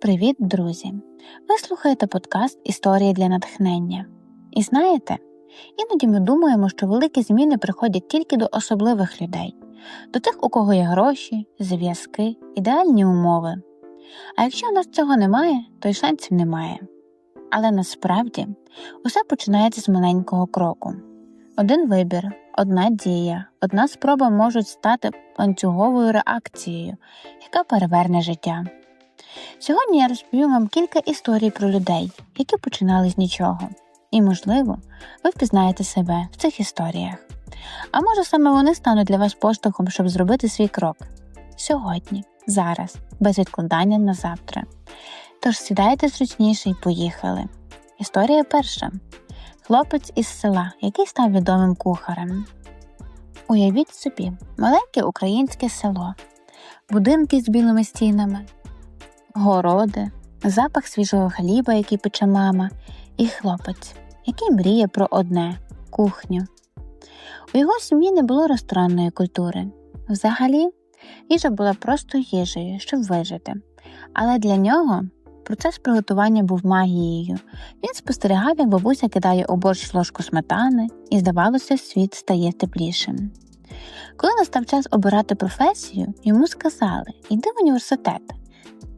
Привіт, друзі! Ви слухаєте подкаст Історії для натхнення. І знаєте, іноді ми думаємо, що великі зміни приходять тільки до особливих людей, до тих, у кого є гроші, зв'язки, ідеальні умови. А якщо у нас цього немає, то й шансів немає. Але насправді усе починається з маленького кроку. Один вибір, одна дія, одна спроба можуть стати ланцюговою реакцією, яка переверне життя. Сьогодні я розповім вам кілька історій про людей, які починали з нічого, і, можливо, ви впізнаєте себе в цих історіях. А може саме вони стануть для вас поштовхом, щоб зробити свій крок сьогодні, зараз, без відкладання на завтра. Тож сідайте зручніше і поїхали. Історія перша. Хлопець із села, який став відомим кухарем. Уявіть собі, маленьке українське село, будинки з білими стінами, городи, запах свіжого хліба, який пече мама, і хлопець, який мріє про одне кухню. У його сім'ї не було ресторанної культури. Взагалі, їжа була просто їжею, щоб вижити. Але для нього процес приготування був магією. Він спостерігав, як бабуся кидає у борщ ложку сметани, і, здавалося, світ стає теплішим. Коли настав час обирати професію, йому сказали йди в університет,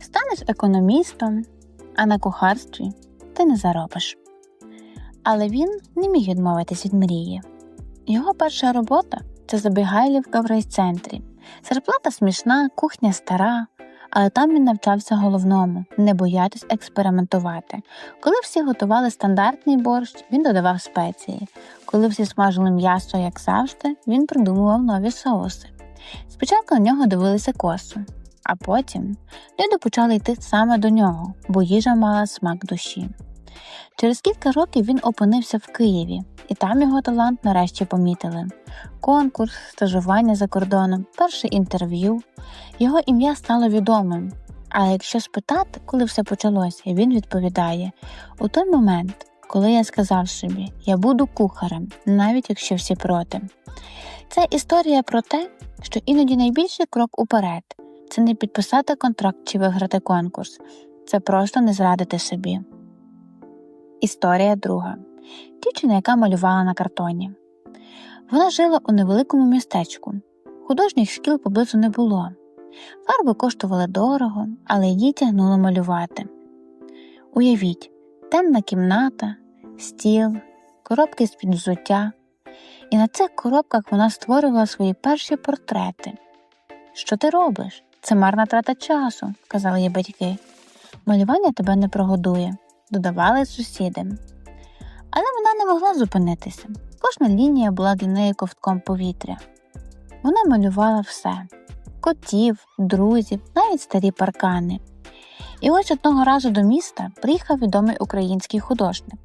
станеш економістом, а на кухарстві ти не заробиш. Але він не міг відмовитись від мрії. Його перша робота це забігайлівка в райцентрі. Зарплата смішна, кухня стара, але там він навчався головному не боятись експериментувати. Коли всі готували стандартний борщ, він додавав спеції. Коли всі смажили м'ясо, як завжди, він придумував нові соуси. Спочатку на нього дивилися косу, а потім люди почали йти саме до нього, бо їжа мала смак душі. Через кілька років він опинився в Києві, і там його талант нарешті помітили. Конкурс, стажування за кордоном, перше інтерв'ю. Його ім'я стало відомим. Але якщо спитати, коли все почалося, він відповідає: у той момент, коли я сказав собі, я буду кухарем, навіть якщо всі проти. Це історія про те, що іноді найбільший крок уперед це не підписати контракт чи виграти конкурс, це просто не зрадити собі. Історія друга. Дівчина, яка малювала на картоні. Вона жила у невеликому містечку. Художніх шкіл поблизу не було. Фарби коштували дорого, але її тягнуло малювати. Уявіть, темна кімната, стіл, коробки з під взуття. І на цих коробках вона створювала свої перші портрети. Що ти робиш? Це марна трата часу, казали їй батьки. Малювання тебе не прогодує, додавали сусіди. Але вона не могла зупинитися. Кожна лінія була для неї ковтком повітря. Вона малювала все котів, друзів, навіть старі паркани. І ось одного разу до міста приїхав відомий український художник.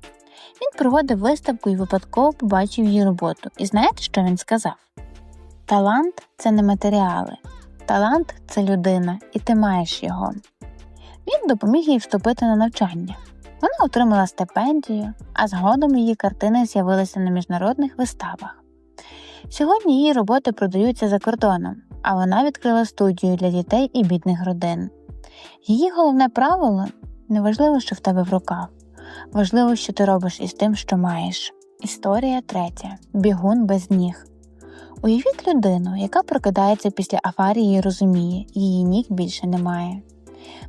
Він проводив виставку і випадково побачив її роботу. І знаєте, що він сказав? Талант це не матеріали, талант це людина, і ти маєш його. Він допоміг їй вступити на навчання. Вона отримала стипендію, а згодом її картини з'явилися на міжнародних виставах. Сьогодні її роботи продаються за кордоном, а вона відкрила студію для дітей і бідних родин. Її головне правило неважливо, що в тебе в руках, важливо, що ти робиш із тим, що маєш. Історія третя бігун без ніг. Уявіть людину, яка прокидається після аварії і розуміє, її ніг більше немає.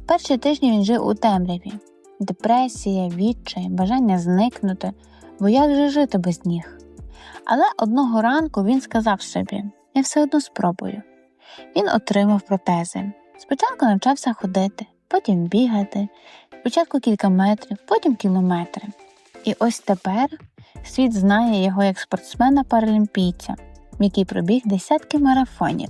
Перші тижні він жив у темряві, депресія, відчай, бажання зникнути, бо як же жити без ніг? Але одного ранку він сказав собі: я все одно спробую. Він отримав протези. Спочатку навчався ходити, потім бігати, спочатку кілька метрів, потім кілометри. І ось тепер світ знає його як спортсмена-паралімпійця, який пробіг десятки марафонів.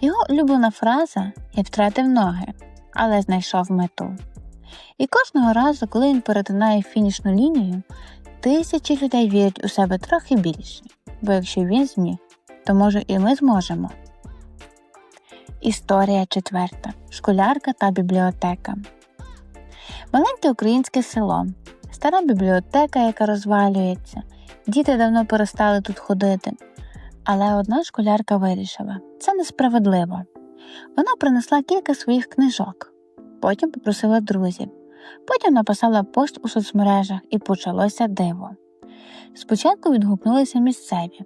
Його улюблена фраза Я втратив ноги, але знайшов мету. І кожного разу, коли він перетинає фінішну лінію, тисячі людей вірять у себе трохи більше, бо якщо він зміг, то може і ми зможемо. Історія четверта. Школярка та бібліотека. Маленьке українське село. Стара бібліотека, яка розвалюється. Діти давно перестали тут ходити. Але одна школярка вирішила це несправедливо. Вона принесла кілька своїх книжок потім попросила друзів, потім написала пост у соцмережах і почалося диво. Спочатку відгукнулися місцеві,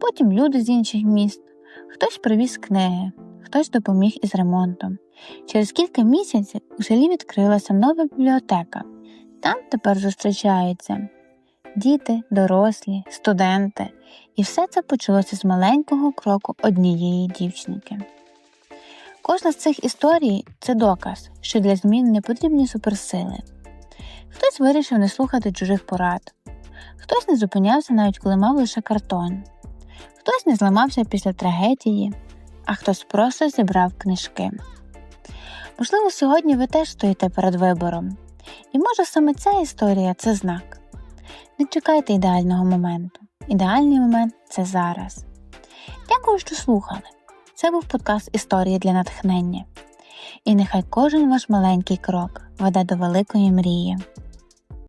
потім люди з інших міст, хтось привіз книги, хтось допоміг із ремонтом. Через кілька місяців у селі відкрилася нова бібліотека. Там тепер зустрічаються діти, дорослі, студенти, і все це почалося з маленького кроку однієї дівчинки. Кожна з цих історій це доказ, що для змін не потрібні суперсили. Хтось вирішив не слухати чужих порад, хтось не зупинявся навіть коли мав лише картон, хтось не зламався після трагедії, а хтось просто зібрав книжки. Можливо, сьогодні ви теж стоїте перед вибором, і може саме ця історія це знак. Не чекайте ідеального моменту. Ідеальний момент це зараз. Дякую, що слухали. Це був подкаст Історії для натхнення. І нехай кожен ваш маленький крок веде до великої мрії.